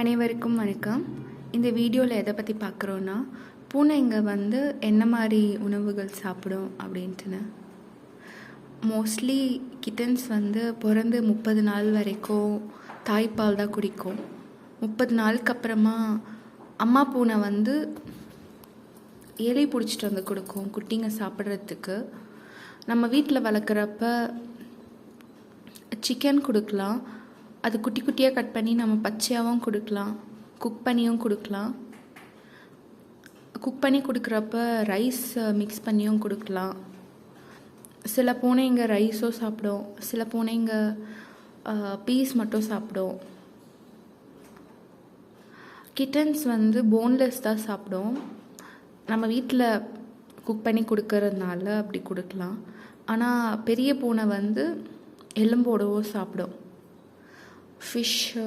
அனைவருக்கும் வணக்கம். இந்த வீடியோவில் எதை பற்றி பார்க்குறோன்னா பூனைங்க வந்து என்ன மாதிரி உணவுகள் சாப்பிடும் அப்படின்ட்டுன்னு. மோஸ்ட்லி கிட்டன்ஸ் வந்து பிறந்து முப்பது நாள் வரைக்கும் தாய்ப்பால் தான் குடிக்கும். முப்பது நாளுக்கு அப்புறமா அம்மா பூனை வந்து இலை பிடிச்சிட்டு வந்து கொடுக்கும் குட்டிங்க சாப்பிட்றதுக்கு. நம்ம வீட்டில் வளர்க்குறப்ப சிக்கன் கொடுக்கலாம். அது குட்டி குட்டியாக கட் பண்ணி நம்ம பச்சையாகவும் கொடுக்கலாம். குக் பண்ணியும் கொடுக்கலாம். குக் பண்ணி கொடுக்குறப்ப ரைஸ் மிக்ஸ் பண்ணியும் கொடுக்கலாம். சில பூனைங்க ரைஸும் சாப்பிடும். சில பூனைங்க பீஸ் மட்டும் சாப்பிடும். கிட்டன்ஸ் வந்து போன்லெஸ் தான் சாப்பிடும். நம்ம வீட்டில் குக் பண்ணி கொடுக்கறதுனால அப்படி கொடுக்கலாம். ஆனால் பெரிய பூனை வந்து எலும்போடவோ சாப்பிடும். ஃபிஷ்ஷு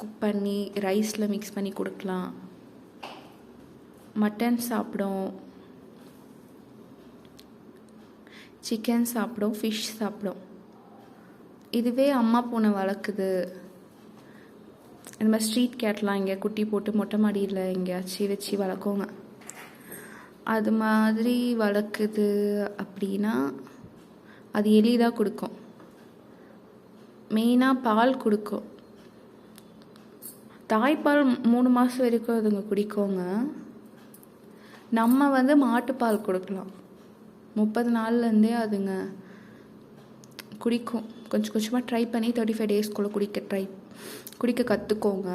குக் பண்ணி ரைஸில் மிக்ஸ் பண்ணி கொடுக்கலாம். மட்டன் சாப்பிடும். சிக்கன் சாப்பிடும் ஃபிஷ் சாப்பிடும். இதுவே அம்மா பூனை வளர்க்குது இந்த மாதிரி ஸ்ட்ரீட் கேட்லாம் இங்கே குட்டி போட்டு மொட்டை மாடியில் எங்கேயாச்சும் வச்சு வளர்க்குங்க. அது மாதிரி வளர்க்குது அப்படின்னா அது எளிதாக கொடுக்கும். மெயினாக பால் கொடுக்கும். தாய்ப்பால் மூணு மாதம் வரைக்கும் அதுங்க குடிக்கோங்க. நம்ம வந்து மாட்டுப்பால் கொடுக்கலாம். முப்பது நாள்லேருந்தே அதுங்க குடிக்கும். கொஞ்சம் கொஞ்சமாக ட்ரை பண்ணி தேர்ட்டி ஃபைவ் டேஸ்க்குள்ளே குடிக்க ட்ரை குடிக்க கற்றுக்கோங்க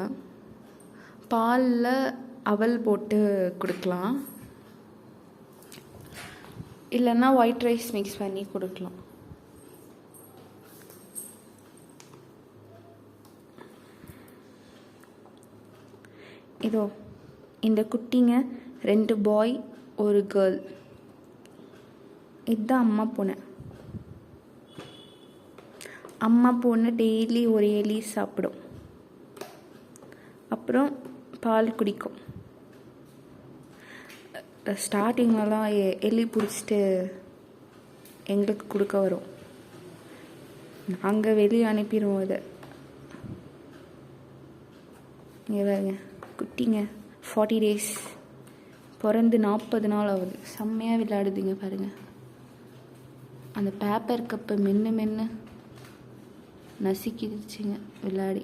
பாலில் அவல் போட்டு கொடுக்கலாம். இல்லைன்னா ஒயிட் ரைஸ் மிக்ஸ் பண்ணி கொடுக்கலாம். இதோ இந்த குட்டிங்க ரெண்டு பாய் ஒரு கேர்ள் இதுதான் அம்மா பூனை. அம்மா பூனை டெய்லி ஒரு எலி சாப்பிடும். அப்புறம் பால் குடிக்கும். ஸ்டார்டிங்லலாம் எ- எலி பிடிச்சிட்டு எங்களுக்கு கொடுக்க வரும். நாங்கள் வெளியே அனுப்பிடுவோம் இதை. இங்கே பாருங்க. குட்டிங்க. ஃபார்ட்டி டேஸ் பிறந்து நாற்பது நாள் ஆகுது. செம்மையாக விளையாடுதுங்க பாருங்கள் அந்த பேப்பர் கப்பை மென்று மென்று நசுக்கிடுச்சுங்க விளையாடி.